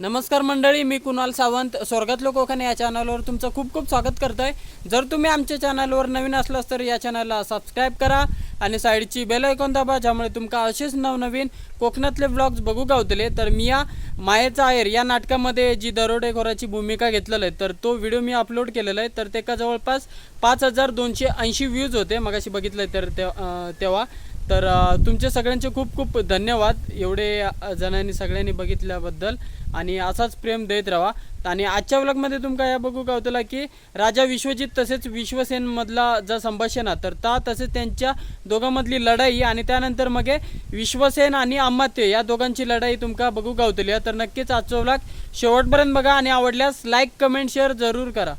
नमस्कार मंडळी मी कुणाल सावंत. स्वर्गातलो कोकण या चॅनलवर तुमचं खूप खूप स्वागत करतो आहे जर तुम्ही आमच्या चॅनलवर नवीन असलास तर या चॅनलला सबस्क्राईब करा आणि साईडची बेल ऐकून दाबा ज्यामुळे तुमका असेच नवनवीन कोकणातले ब्लॉग्स बघू गावतले. तर मी या मायेचा आहेर या नाटकामध्ये जी दरोडेखोराची भूमिका घेतलेलं आहे तर तो व्हिडिओ मी अपलोड केलेला आहे. तर ते का जवळपास पाच हजार दोनशे ऐंशी व्ह्यूज होते मगाशी बघितलं आहे तर ते तेव्हा. तर तुमचे सगळ्यांचे खूप खूप धन्यवाद एवढे जणांनी सगळ्यांनी बघितल्याबद्दल. आणि असाच प्रेम देत राहा. आणि आजच्या व्लॉगमध्ये तुमका या बघू गावतला की राजा विश्वजित तसेच विश्वसेनमधला जर संभाषण तर ता तसेच त्यांच्या दोघांमधली लढाई आणि त्यानंतर मग विश्वसेन आणि अमात्य या दोघांची लढाई तुमका बघू गावतली तर नक्कीच आजचा व्लॉग शेवटपर्यंत बघा आणि आवडल्यास लाईक कमेंट शेअर जरूर करा.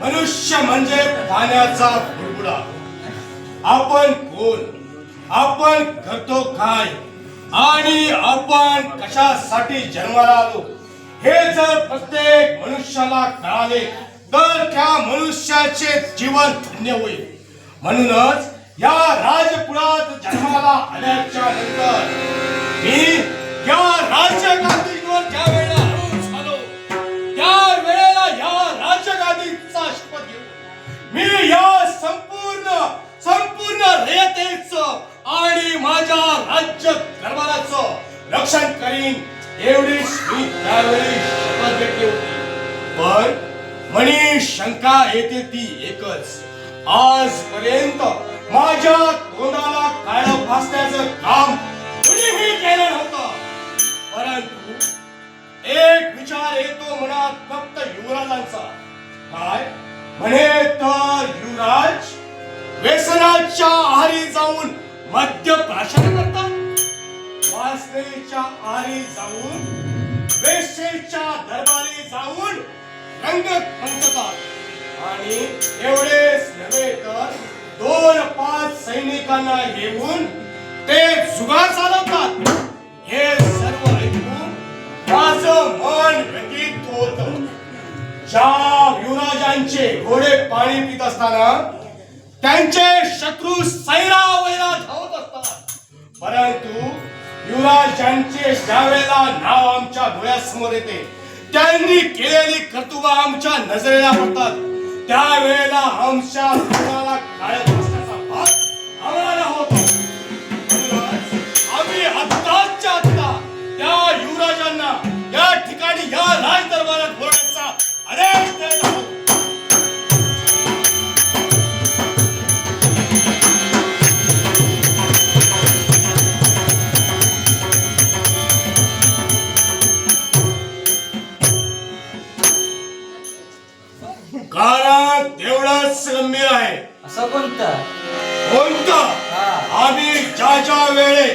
मनुष्य म्हणजे पाण्याचा बुडबुडा. आपण कोण? आपण करतो काय? आणि आपण कशासाठी जन्माला आलो? हे जर प्रत्येक मनुष्याला कळाले तर त्या मनुष्याचे जीवन धन्य होईल. म्हणूनच या राजकुळात जन्माला आल्याच्यानंतर मी या राज्यगादीवर ज्यावेळी मी या संपूर्ण संपूर्ण रयतेच आणि माझ्या राज्य दरबाराचं रक्षण करीन एवढीच मी त्यावेळी शपथ घेतली होती. पण मनी शंका येते ती एकच. आजपर्यंत माझ्या तोंडाला काळं फासण्याचं काम कुणीही केलं नव्हतं. परंतु एक विचार येतो मनात फक्त युवराजांचा. काय? म्हणे तर युवराज व्यसनाच्या आहारी जाऊन मद्य प्राशन करतात वासनेच्या आहारी जाऊन वेशेच्या दरबारी जाऊन रंग पंचतात आणि एवढेच नव्हे तर दोन पाच सैनिकांना घेऊन ते जुगार चालवतात. ज्या युवराजांचे घोडे पाणी पित असताना त्यांचे शत्रू सैरा वैरा धावत असतात परंतु युवराजांचे ज्यावेळेला नाव आमच्या डोळ्यासमोर येते त्यांनी केलेली कर्तुबा आमच्या नजरेला पडतात. त्यावेळेला आमच्या तोंडाला काळ्या असण्याचा भाग आम्हाला होतो. आम्ही आत्ताच्या आत्ता त्या युवराजांना या ठिकाणी या राज दरबारात कारण तेवढंच गंभीर आहे. असं कोणतं? कोणतं. आम्ही ज्या ज्या वेळे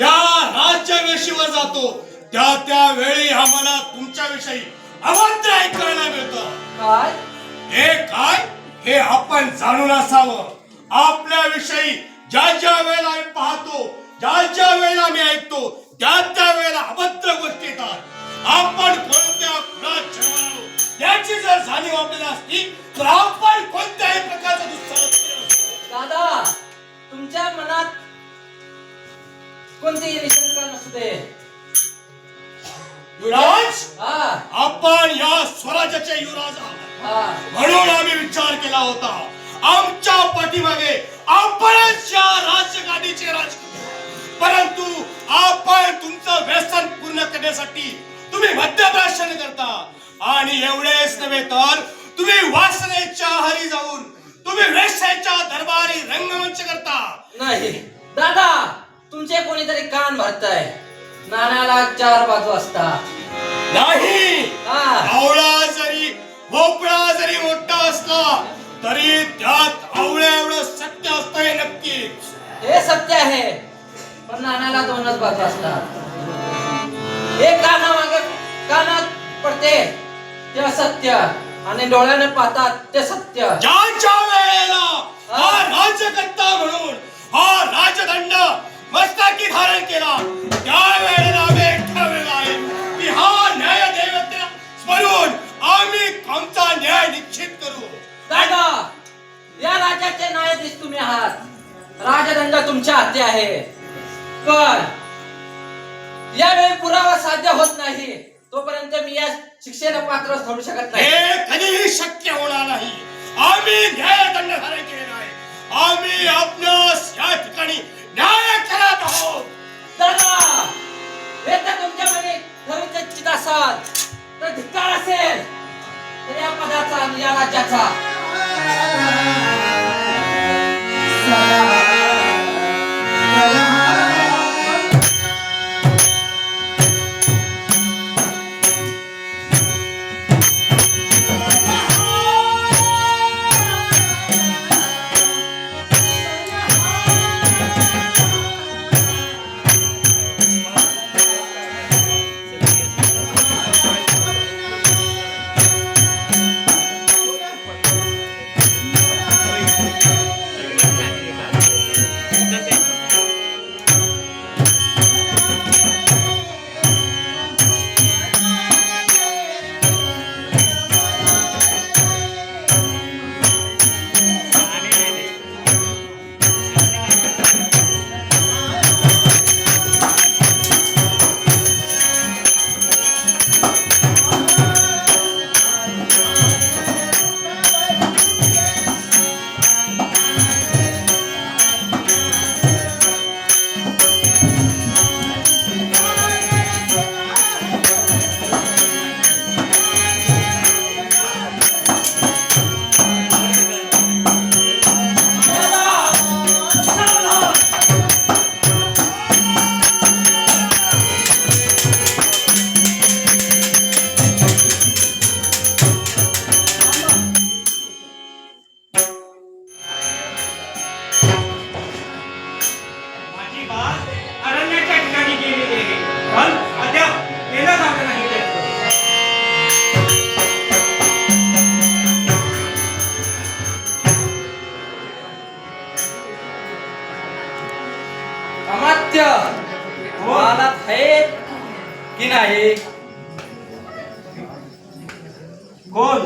या राज्यावेशीवर जातो त्या त्या वेळी आम्हाला तुमच्याविषयी अभद्र ऐकायला मिळतं. काय? हे काय? हे आपण जाणून असावं. आपल्या विषयी ज्या ज्या वेळेला आम्ही पाहतो ज्या ज्या वेळेला आम्ही ऐकतो त्या त्या वेळेला अभद्र गोष्टी येतात. आपण कोणत्या जन्माला आलो याची जर जाणीव आपल्याला असती तर आपण कोणत्याही प्रकारचा नसतो. दादा तुमच्या मनात कोणतीही निशंका नसू दे. युवराज आपण या स्वराज्याचे युवराज हा. म्हणून आम्ही विचार केला होता आमच्या पाठीमागे आपणच या राजगादीचे राज परंतु आपण तुमचं व्यसन पूर्ण करण्यासाठी तुम्ही मद्यप्राशन करता. आणि एवढेच नव्हे तर तुम्ही वासनेच्या आहारी जाऊन तुम्ही वेश्याच्या दरबारी रंगमंच करता. नाही. दादा तुमचे कोणीतरी कान भरताय. नाण्याला चार बाजू असतात. नाही. हा आवळा जरी भोपळा जरी मोठा असला तरी त्यात आवळ्या एवढं सत्य असतं हे नक्कीच. हे सत्य आहे. पण नाण्याला दोनच बाजू असतात. एक काना मागे कानात पडते. ते असत्य. आणि डोळ्याने पाहतात ते सत्य. ज्याच्या वेळेला हा राजकर्ता म्हणून हा राजदंड मस्तकी धारण केला न्यायाधीश तुम्ही आहात. राजदंड तुमच्या हाती आहे. पण यावेळी पुरावा साध्य होत नाही. तोपर्यंत मी या शिक्षेला पात्र ठरू शकत नाही. हे कधीही शक्य होणार नाही. आम्ही न्यायदंड धारण केलेला आहे आम्ही आपणास या ठिकाणी न्याय करत आहोत. दादा हे तर तुमच्या ठरवून चित असाल. तर धिक्कार असेल. तर या पदाचा आणि या राज्याचा. मानात आहेत की नाही? कोण?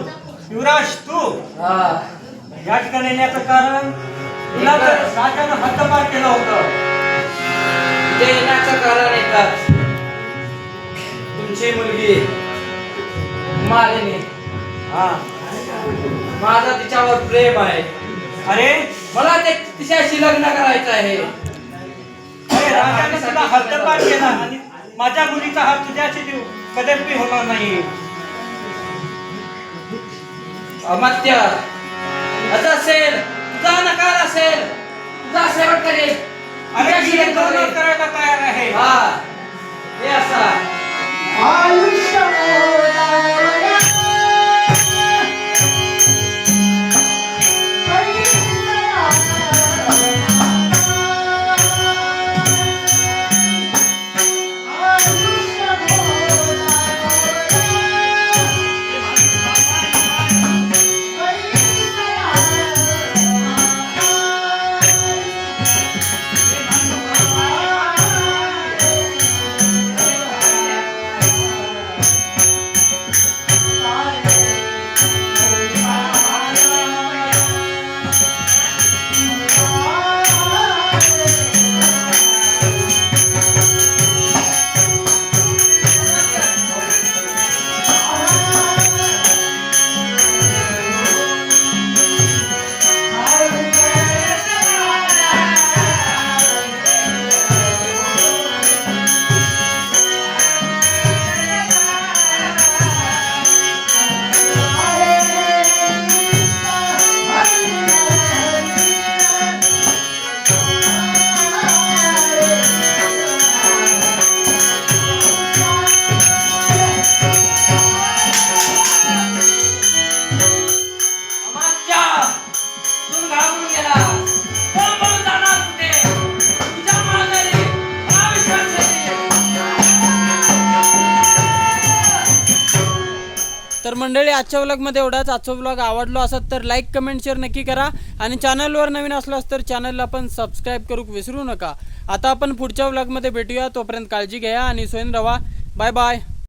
युवराज तू. या ठिकाणी येण्याचं कारण तुला तर राजानं हद्दपार केलं होतं. इथे येण्याचं कारण एकच. तुमची मुलगी मालिनी हा. माझं तिच्यावर प्रेम आहे. अरे? मला ते तिच्याशी लग्न करायचं आहे. राजाने तुला हद्दपार केला आणि माझ्या मुलीचा हात तुझ्याशी देऊ. कदापि होणार नाही. अमात्य असं असेल तुझा नकार असेल तुझा शेवट करेल. तुझ्याशी लग्न. करायला तयार आहे. हा. हे असा. मंडळी आजच्या ब्लॉगमध्ये एवढाच. आजचा ब्लॉग आवडलो असत तर लाईक कमेंट शेअर नक्की करा. आणि चॅनलवर नवीन असलास तर चॅनलला पण सबस्क्राईब करू विसरू नका. आता आपण पुढच्या ब्लॉगमध्ये भेटूया. तोपर्यंत काळजी घ्या आणि स्वयं रवा. Bye bye